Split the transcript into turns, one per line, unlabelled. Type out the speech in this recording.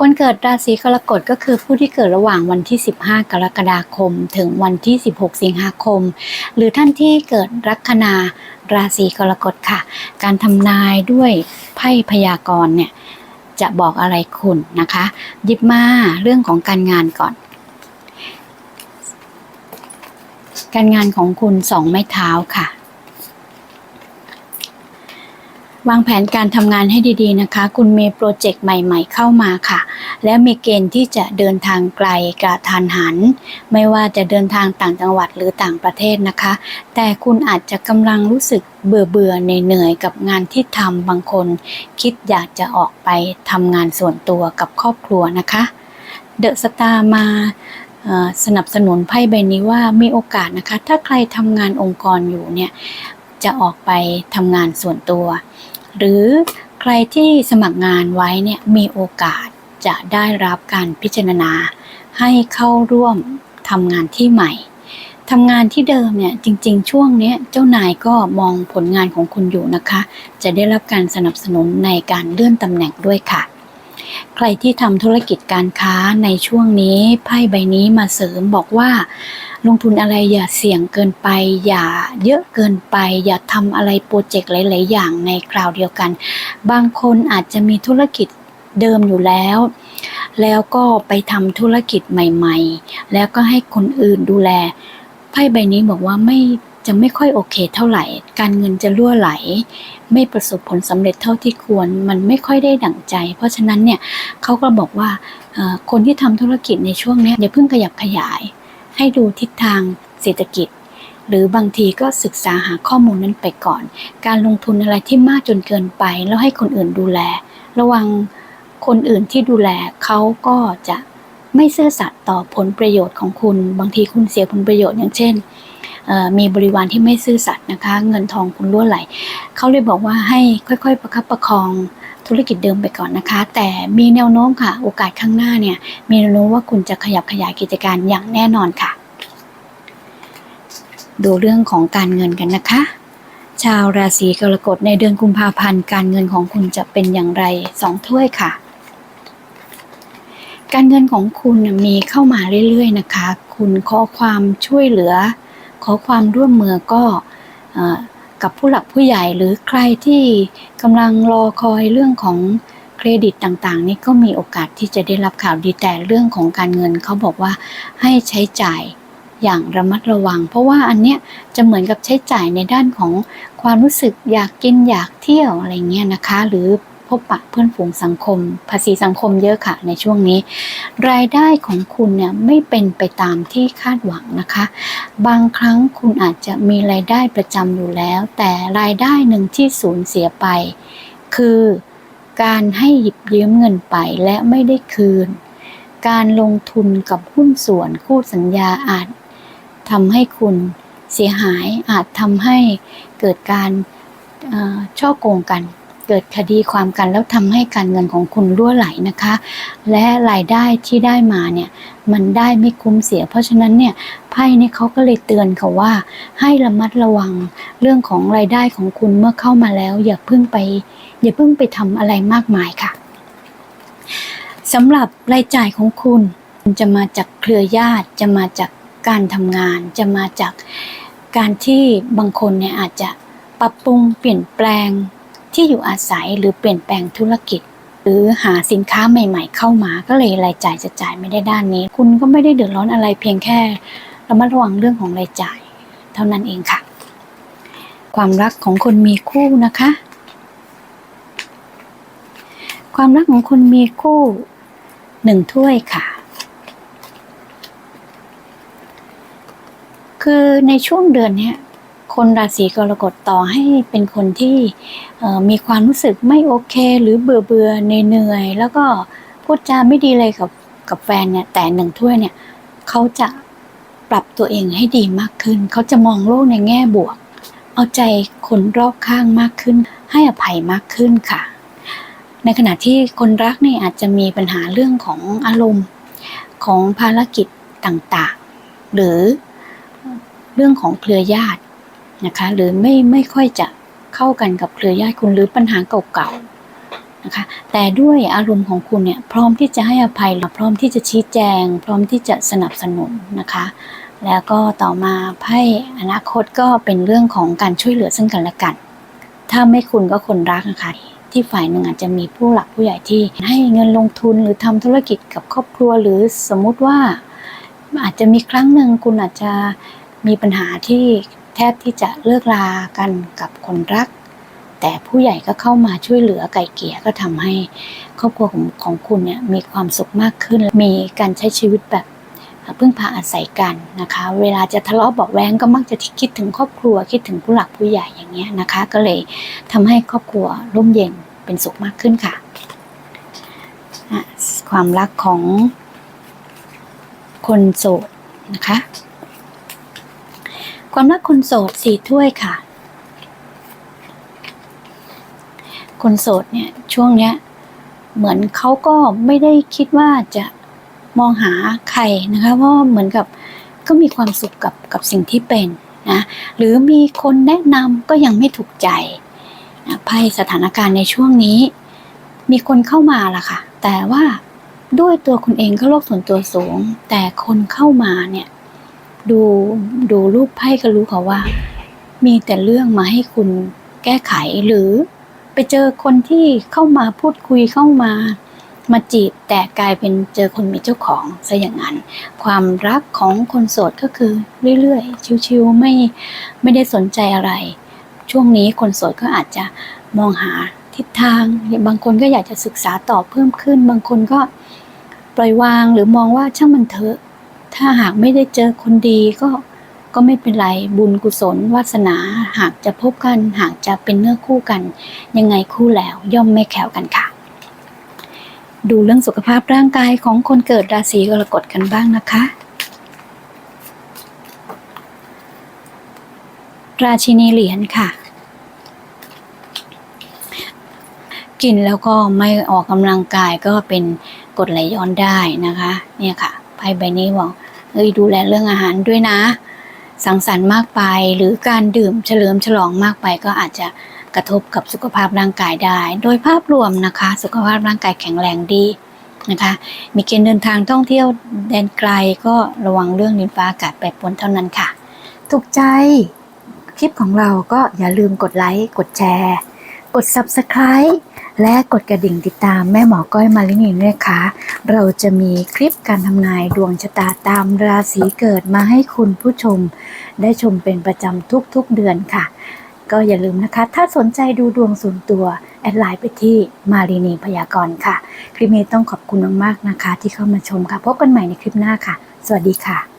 คนเกิดราศีกรกฎก็คือผู้ที่เกิดระหว่างวันที่ 15 กรกฎาคม ถึงวันที่ 16 สิงหาคม หรือท่านที่เกิดลัคนาราศีกรกฎค่ะ การทำนายด้วยไพ่พยากรณ์เนี่ยจะบอกอะไรคุณนะคะยิบมาเรื่องของการงานก่อน การงานของคุณสองไม้เท้าค่ะ วางแผนการทำงานให้ดีๆนะคะ คุณมีโปรเจกต์ใหม่ๆเข้ามาค่ะ และมีเกณฑ์ที่จะเดินทางไกลกระทันหัน ไม่ว่าจะเดินทางต่างจังหวัดหรือต่างประเทศนะคะ แต่คุณอาจจะกำลังรู้สึกเบื่อเบื่อๆเหนื่อยกับงานที่ทำบางคน คิดอยากจะออกไปทำงานส่วนตัวกับครอบครัวนะคะเดอะสตาร์มาสนับสนุนไพ่ใบนี้ว่ามีโอกาสนะคะ ถ้าใครทำงานองค์กรอยู่เนี่ยจะออกไปทำงานส่วนตัว หรือใครที่สมัครงานไว้เนี่ยมีโอกาสจะได้รับการพิจารณา ให้เข้าร่วมทำงานที่ใหม่ทำงานที่เดิมเนี่ยจริง ๆ ช่วงนี้เจ้านายก็มองผลงานของคุณอยู่นะคะ จะได้รับการสนับสนุนในการเลื่อนตำแหน่งด้วยค่ะ ใครที่ทำธุรกิจการค้าในช่วงนี้ไพ่ใบนี้มาเสริมบอกว่า ลงทุนอะไรอย่าเสี่ยงเกินไป อย่าเยอะเกินไป อย่าทำอะไรโปรเจกต์หลาย ๆ อย่างในคราวเดียวกัน บางคนอาจจะมีธุรกิจเดิมอยู่แล้ว แล้วก็ไปทำธุรกิจใหม่ ๆ แล้วก็ให้คนอื่นดูแล ไพ่ใบนี้บอกว่าไม่จะไม่ค่อยโอเคเท่าไหร่ การเงินจะรั่วไหล ไม่ประสบผลสำเร็จเท่าที่ควร มันไม่ค่อยได้ดั่งใจ เพราะฉะนั้นเนี่ยเขาก็บอกว่าคนที่ทำธุรกิจในช่วงนี้อย่าเพิ่งขยับขยาย ให้ดูทิศทางเศรษฐกิจ หรือบางทีก็ศึกษาหาข้อมูลนั้นไปก่อน การลงทุนอะไรที่มากจนเกินไป แล้วให้คนอื่นดูแล ระวังคนอื่นที่ดูแลเขาก็จะไม่ซื่อสัตย์ต่อผลประโยชน์ของคุณ บางทีคุณเสียผลประโยชน์อย่างเช่นมีบริวารที่ไม่ซื่อสัตย์นะคะ เงินทองคุณรั่วไหลเขาเลยบอกว่าให้ค่อยๆ ประคับประคอง ธุรกิจเดิมไปก่อนนะคะ แต่มีแนวโน้มค่ะ โอกาสข้างหน้าเนี่ยมีแนวโน้มว่าคุณจะขยับขยายกิจการอย่างแน่นอนค่ะ ดูเรื่องของการเงินกันนะคะ ชาวราศีกรกฎในเดือนกุมภาพันธ์ การเงินของคุณจะเป็นอย่างไรสองถ้วยค่ะ การเงินของคุณมีเข้ามาเรื่อยๆนะคะ คุณขอความช่วยเหลือ ขอความร่วมมือก็ กับผู้หลักผู้ใหญ่หรือใครที่กำลังรอคอยเรื่องของเครดิตต่างๆ นี่ก็มีโอกาสที่จะได้รับข่าวดีแต่เรื่องของการเงินเขาบอกว่าให้ใช้จ่ายอย่างระมัดระวัง เพราะว่าอันเนี้ยจะเหมือนกับใช้จ่ายในด้านของความรู้สึกอยากกินอยากเที่ยวอะไรเงี้ยนะคะ หรือ พบปะเพื่อนฝูงสังคม ภาษีสังคมเยอะค่ะในช่วงนี้ รายได้ของคุณเนี่ยไม่เป็นไปตามที่คาดหวังนะคะ บางครั้งคุณอาจจะมีรายได้ประจำอยู่แล้ว แต่รายได้หนึ่งที่สูญเสียไป คือการให้หยิบยืมเงินไปและไม่ได้คืน การลงทุนกับหุ้นส่วนคู่สัญญาอาจทำให้คุณเสียหายอาจทำให้เกิดการช่อโกงกัน เกิดคดีความกันแล้วทำให้การเงินของคุณรั่วไหลนะคะ และรายได้ที่ได้มาเนี่ยมันได้ไม่คุ้มเสีย เพราะฉะนั้นเนี่ยไพ่เนี่ยเขาก็เลยเตือนค่ะว่า ให้ระมัดระวังเรื่องของรายได้ของคุณเมื่อเข้ามาแล้ว อย่าเพิ่งไปอย่าเพิ่งไปทำอะไรมากมายค่ะสำหรับรายจ่ายของคุณจะมาจากเครือญาติจะมาจากการทำงานจะมาจากการที่บางคนเนี่ยอาจจะปรับปรุงเปลี่ยนแปลง ที่อยู่อาศัยหรือเปลี่ยนแปลงธุรกิจ หรือหาสินค้าใหม่ ๆ เข้ามาก็เลยรายจ่ายจะจ่ายไม่ได้ด้านนี้ คุณก็ไม่ได้เดือดร้อนอะไรเพียงแค่ระมัดระวังเรื่องของรายจ่าย เท่านั้นเองค่ะ ความรักของคนมีคู่นะคะ ความรักของคนมีคู่หนึ่งถ้วยค่ะ คือในช่วงเดือนเนี้ย คนราศีกรกฎต่อให้เป็นคนที่มีความรู้สึกไม่โอเค หรือเบื่อเบื่อเหนื่อยแล้วก็พูดจาไม่ดีเลยกับกับแฟนเนี่ยแต่หนึ่งถ้วยเนี่ยเขาจะปรับตัวเองให้ดีมากขึ้น เขาจะมองโลกในแง่บวก เอาใจคนรอบข้างมากขึ้น ให้อภัยมากขึ้นค่ะ ในขณะที่คนรักเนี่ยอาจจะมีปัญหาเรื่องของอารมณ์ของภารกิจต่างๆ หรือเรื่องของเครือญาติ นะคะ หรือไม่ไม่ค่อยจะเข้ากันกับเครือญาติคุณหรือปัญหาเก่าๆนะคะ แต่ด้วยอารมณ์ของคุณเนี่ยพร้อมที่จะให้อภัยพร้อมที่จะชี้แจง พร้อมที่จะสนับสนุนนะคะ แล้วก็ต่อมาไพ่อนาคตก็เป็นเรื่องของการช่วยเหลือซึ่งกันและกัน ถ้าไม่คุณก็คนรักนะคะที่ฝ่ายหนึ่งอาจจะมีผู้หลักผู้ใหญ่ที่ให้เงินลงทุนหรือทำธุรกิจกับครอบครัว หรือสมมุติว่าอาจจะมีครั้งหนึ่งคุณอาจจะมีปัญหาที่ แทบที่จะเลิกลากันกับคนรัก แต่ผู้ใหญ่ก็เข้ามาช่วยเหลือไก่เกลี่ยก็ทำให้ครอบครัวของของคุณเนี่ยมีความสุขมากขึ้น มีการใช้ชีวิตแบบพึ่งพาอาศัยกันนะคะ เวลาจะทะเลาะเบาแวงก็มักจะคิดถึงครอบครัวคิดถึงผู้หลักผู้ใหญ่อย่างเงี้ยนะคะ ก็เลยทำให้ครอบครัวร่มเย็นเป็นสุขมากขึ้นค่ะ ความรักของคนโสดนะคะ ความรักคนโสดสี่ถ้วยค่ะ คนโสดเนี่ยช่วงเนี้ยเหมือนเขาก็ไม่ได้คิดว่าจะมองหาใครนะคะ เพราะเหมือนกับก็มีความสุขกับกับสิ่งที่เป็นนะหรือมีคนแนะนำก็ยังไม่ถูกใจนะไพ่สถานการณ์ในช่วงนี้ มีคนเข้ามาล่ะค่ะ แต่ว่าด้วยตัวคุณเองก็โลกส่วนตัวสูง แต่คนเข้ามาเนี่ย ดูดูรูปไพ่ก็รู้ค่ะว่า มีแต่เรื่องมาให้คุณแก้ไขหรือไปเจอคนที่เข้ามาพูดคุยเข้ามา มาจีบแต่กลายเป็นเจอคนมีเจ้าของซะอย่างนั้น ความรักของคนโสดก็คือเรื่อยๆชิวๆไม่ไม่ได้สนใจอะไร ช่วงนี้คนโสดก็อาจจะมองหาทิศทางบางคนก็อยากจะศึกษาต่อเพิ่มขึ้น บางคนก็ปล่อยวางหรือมองว่าช่างมันเถอะ ถ้าหากไม่ได้เจอคนดีก็ก็ไม่เป็นไรบุญกุศลวาสนาหากจะพบกัน หากจะเป็นเนื้อคู่กัน ยังไงคู่แล้วย่อมไม่แขวกันค่ะ ดูเรื่องสุขภาพร่างกายของคนเกิดราศีกรกฎกันบ้างนะคะ ราชินีเหรียญค่ะ กินแล้วก็ไม่ออกกำลังกายก็เป็นกรดไหลย้อนได้นะคะ เนี่ยค่ะไพ่ใบนี้บอก เอ้ยดูแลเรื่องอาหารด้วยนะ สังสรรค์มากไปหรือการดื่มเฉลิมฉลองมากไปก็อาจจะกระทบกับสุขภาพร่างกายได้ โดยภาพรวมนะคะ สุขภาพร่างกายแข็งแรงดีนะคะ มีเกณฑ์เดินทางท่องเที่ยวแดนไกลก็ระวังเรื่องดินฟ้าอากาศแปรปรวนเท่านั้นค่ะ ถูกใจคลิปของเราก็อย่าลืมกดไลค์ กดแชร์ กด Subscribe และกดกระดิ่งติดตามแม่หมอก้อยมาลินีด้วยค่ะ เราจะมีคลิปการทำนายดวงชะตาตามราศีเกิดมาให้คุณผู้ชม ได้ชมเป็นประจำทุกๆเดือนค่ะ ก็อย่าลืมนะคะ ถ้าสนใจดูดวงส่วนตัว แอดไลน์ไปที่มารีนีพยากรณ์ค่ะ คลิปนี้ต้องขอบคุณมากๆนะคะ ที่เข้ามาชมค่ะ พบกันใหม่ในคลิปหน้าค่ะ สวัสดีค่ะ